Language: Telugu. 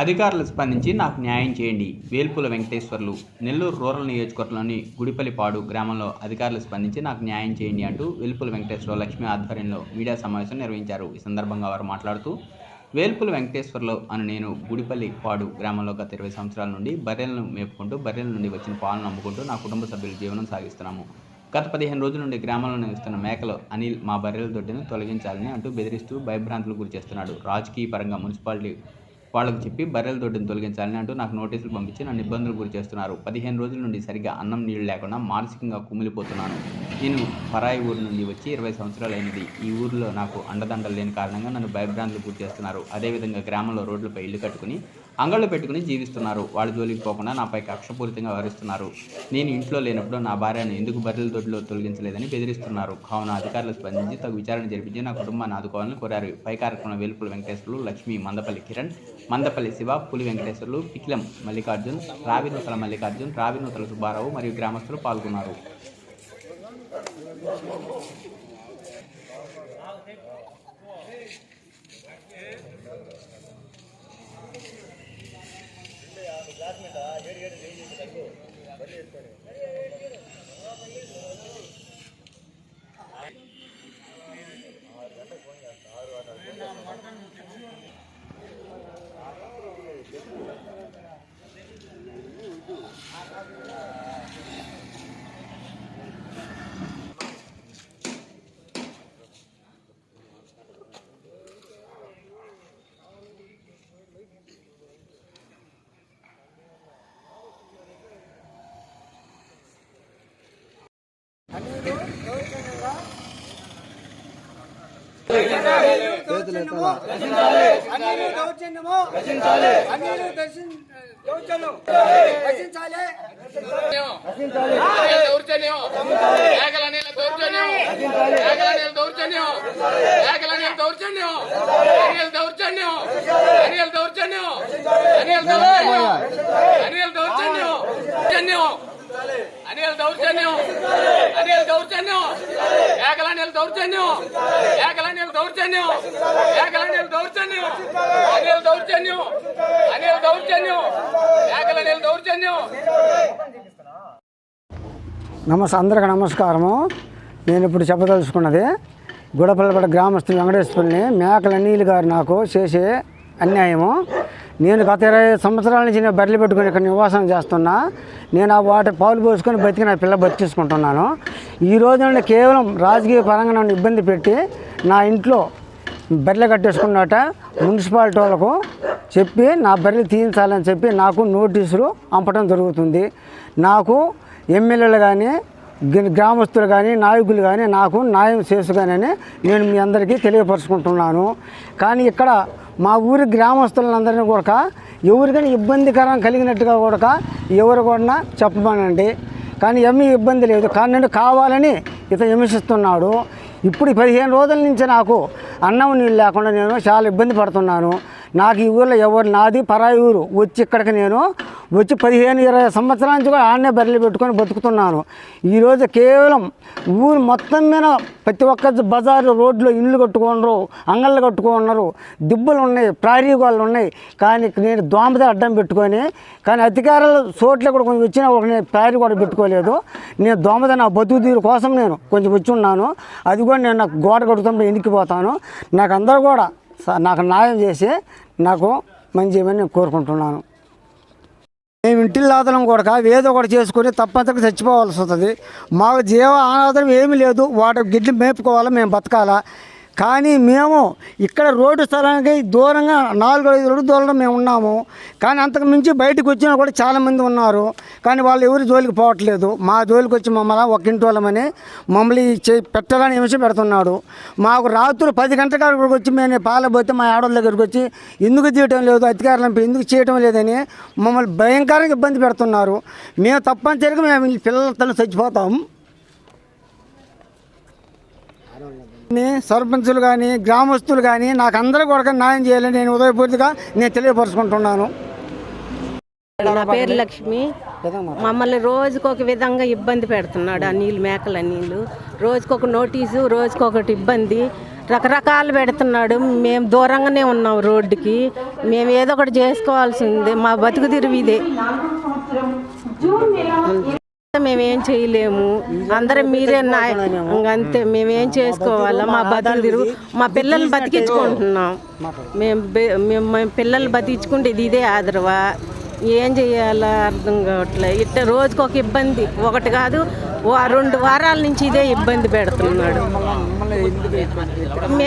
అధికారులు స్పందించి నాకు న్యాయం చేయండి. వేల్పుల వెంకటేశ్వర్లు నెల్లూరు రూరల్ నియోజకవర్గంలోని గుడిపల్లిపాడు గ్రామంలో అధికారులు స్పందించి నాకు న్యాయం చేయండి అంటూ వేల్పుల వెంకటేశ్వర లక్ష్మి ఆధ్వర్యంలో మీడియా సమావేశం నిర్వహించారు. ఈ సందర్భంగా వారు మాట్లాడుతూ వేల్పుల వెంకటేశ్వర్లు అని నేను గుడిపల్లి పాడు గ్రామంలో గత ఇరవై సంవత్సరాల నుండి బర్రెలను మేపుకుంటూ బర్రెల నుండి వచ్చిన పాలను అమ్ముకుంటూ నా కుటుంబ సభ్యుల జీవనం సాగిస్తున్నాము. గత పదిహేను రోజుల నుండి గ్రామంలో నివసిస్తున్న మేకలు అనిల్ మా బర్రెల దొడ్డిని తొలగించాలని అంటూ బెదిరిస్తూ భయభ్రాంతులు గురి చేస్తున్నాడు. రాజకీయ పరంగా మున్సిపాలిటీ వాళ్ళకు చెప్పి బర్రెల దొడ్డిని తొలగించాలని అంటూ నాకు నోటీసులు పంపించి నన్ను ఇబ్బందులు గురి చేస్తున్నారు. పదిహేను రోజుల నుండి సరిగా అన్నం నీళ్ళు లేకుండా మానసికంగా కుమిలిపోతున్నాను. నేను పరాయి ఊరు నుండి వచ్చి ఇరవై సంవత్సరాలు అయినది ఈ ఊరిలో నాకు అండదండలు లేని కారణంగా నన్ను భయభ్రాంతులు గురి చేస్తున్నారు. అదేవిధంగా గ్రామంలో రోడ్లపై ఇల్లు కట్టుకుని అంగళ్ళు పెట్టుకుని జీవిస్తున్నారు. వాళ్ళ జోలికి పోకుండా నాపై కక్షపూరితంగా వ్యవహరిస్తున్నారు. నేను ఇంట్లో లేనప్పుడు నా భార్యను ఎందుకు బర్రెల దొడ్లో తొలగించలేదని బెదిరిస్తున్నారు. కావున అధికారులు స్పందించి తగు విచారణ జరిపించి నా కుటుంబాన్ని ఆదుకోవాలని కోరారు. పై కార్యక్రమంలో వేలుపుల వెంకటేశ్వర్లు లక్ష్మి మందపల్లి కిరణ్ మందపల్లి శివ పులి వెంకటేశ్వర్లు పికిలం మల్లికార్జున్ రావినూతల మల్లికార్జున్ రావినూతల సుబ్బారావు మరియు గ్రామస్తులు పాల్గొన్నారు. దౌర్జన్యం. రచించాలి అనిల్ దౌర్జన్యం. ఏకల అనిల్ దౌర్జన్యం. ఏకల అనిల్ దౌర్జన్యం. ఏకల అనిల్ దౌర్జన్యం. అనిల్ దౌర్జన్యం. అనిల్ దౌర్జన్యం అనిల్ దౌర్జన్యం అనిల్ దౌర్జన్యం. దౌర్జన్యం. అనిల్ దౌర్జన్యం. అనిల్ దౌర్జన్యం. ఏకల అనిల్ దౌర్జన్యం. ఏకల అనిల్ దౌర్జన్యం. ఏకల అనిల్ దౌర్జన్యం. అనిల్ దౌర్జన్యం. అనిల్ దౌర్జన్యం. ఏకల అనిల్ దౌర్జన్యం. నమస్తే అందరికి నమస్కారము. నేను ఇప్పుడు చెప్పదలుచుకున్నది గుడపల్లపడ గ్రామస్తులు వెంకటేశ్వరుని మేకల నీళ్ళు గారు నాకు చేసే అన్యాయము. నేను గత ఇరవై సంవత్సరాల నుంచి నేను బర్రెలు పెట్టుకుని ఇక్కడ నివాసం చేస్తున్నా. నేను ఆ వాటి పాలు పోసుకొని బతికి నా పిల్ల బతికించుకుంటున్నాను ఈ రోజు నుండి కేవలం రాజకీయ పరంగా నన్ను ఇబ్బంది పెట్టి నా ఇంట్లో బెర్రెలు కట్టేసుకున్నట మున్సిపాలిటీ వాళ్ళకు చెప్పి నా బర్రెలు తీయించాలని చెప్పి నాకు నోటీసులు పంపడం జరుగుతుంది. నాకు ఎమ్మెల్యేలు కానీ గ్రామస్తులు కానీ నాయకులు కానీ నాకు న్యాయం చేసుగానని నేను మీ అందరికీ తెలియపరుచుకుంటున్నాను. కానీ ఇక్కడ మా ఊరి గ్రామస్తులందరినీ కూడా ఎవరికైనా ఇబ్బందికరం కలిగినట్టుగా కూడా ఎవరు కూడా చెప్పమనండి. కానీ ఏమీ ఇబ్బంది లేదు. కానీ కావాలని ఇతను హింసిస్తున్నాడు ఇప్పుడు పదిహేను రోజుల నుంచి నాకు అన్నం నీళ్ళు లేకుండా నేను చాలా ఇబ్బంది పడుతున్నాను. నాకు ఈ ఊళ్ళో ఎవరు నాది పరాయి ఊరు. వచ్చి ఇక్కడికి నేను వచ్చి పదిహేను ఇరవై సంవత్సరాల నుంచి కూడా ఆడనే బర్రెలు పెట్టుకొని బతుకుతున్నాను. ఈరోజు కేవలం ఊరు మొత్తం మీద ప్రతి ఒక్క బజార్లు రోడ్లు ఇల్లు కట్టుకున్నారు అంగళ్ళు కట్టుకున్నారు దిబ్బలు ఉన్నాయి ప్రారీ గోళ్ళు ఉన్నాయి. కానీ నేను దోమతో అడ్డం పెట్టుకొని కానీ అధికారులు చోట్ల కూడా కొంచెం వచ్చినా ఒక నేను ప్రారీ కూడా పెట్టుకోలేదు. నేను దోమద నా బతుకు తీరు కోసం నేను కొంచెం వచ్చి ఉన్నాను. అది కూడా నేను నాకు గోడ కడుతుంటే ఇంటికిపోతాను నాకు అందరూ కూడా స- నాకు న్యాయం చేసి నాకు మంచి చేయమని నేను కోరుకుంటున్నాను. మేము ఇంటిల్లాదలం కూడా ఏదో ఒకటి చేసుకొని తప్పనిసరిగా చచ్చిపోవాల్సి వస్తుంది. మాకు జీవ ఆనాదనం ఏమీ లేదు. వాటి గిడ్లు మేపుకోవాలా మేము బతకాలా. కానీ మేము ఇక్కడ రోడ్డు స్థలానికి దూరంగా నాలుగు ఐదు రోడ్డు దూరంలో మేము ఉన్నాము. కానీ అంతకు మించి బయటకు వచ్చినా కూడా చాలామంది ఉన్నారు. కానీ వాళ్ళు ఎవరి జోలికి పోవట్లేదు. మా జోలికి వచ్చి మమ్మల్ని ఒక ఇంటి వాళ్ళమని మమ్మల్ని చే పెట్టాలని హింస పెడుతున్నాడు. మాకు రాత్రులు పది గంటల కాడికి వచ్చి మేము పాలపోతే మా ఆడవాళ్ళ దగ్గరికి వచ్చి ఎందుకు తీయటం లేదు అధికారులను ఎందుకు చేయటం లేదని మమ్మల్ని భయంకరంగా ఇబ్బంది పెడుతున్నారు. మేము తప్పనిసరిగా మేము పిల్లలతో చచ్చిపోతాం. సర్పంచులు కానీ గ్రామస్తులు కానీ నాకు అందరూ కూడా న్యాయం చేయాలని నేను ఉదయపూర్తిగా నేను తెలియపరుచుకుంటున్నాను. నా పేరు లక్ష్మి. మమ్మల్ని రోజుకొక విధంగా ఇబ్బంది పెడుతున్నాడు ఆ నీళ్ళు మేకల నీళ్ళు. రోజుకొక నోటీసు రోజుకొకటి ఇబ్బంది. రకరకాలు పెడుతున్నాడు. మేము దూరంగానే ఉన్నాం రోడ్డుకి. మేము ఏదో ఒకటి చేసుకోవాల్సిందే. మా బతుకు తెరువు ఇదే. మేమేం చేయలేము. అందరం మీరే అంతే. మేమేం చేసుకోవాలా? మా బతుకు తిరుగు మా పిల్లల్ని బతికించుకుంటున్నాం. మేము మేము పిల్లల్ని బతికించుకుంటే ఇది ఇదే ఆదరవా? ఏం చేయాలో అర్థం కావట్లే. ఇట్ట రోజుకి ఒక ఇబ్బంది. ఒకటి కాదు రెండు వారాల నుంచి ఇదే ఇబ్బంది పెడుతున్నాడు.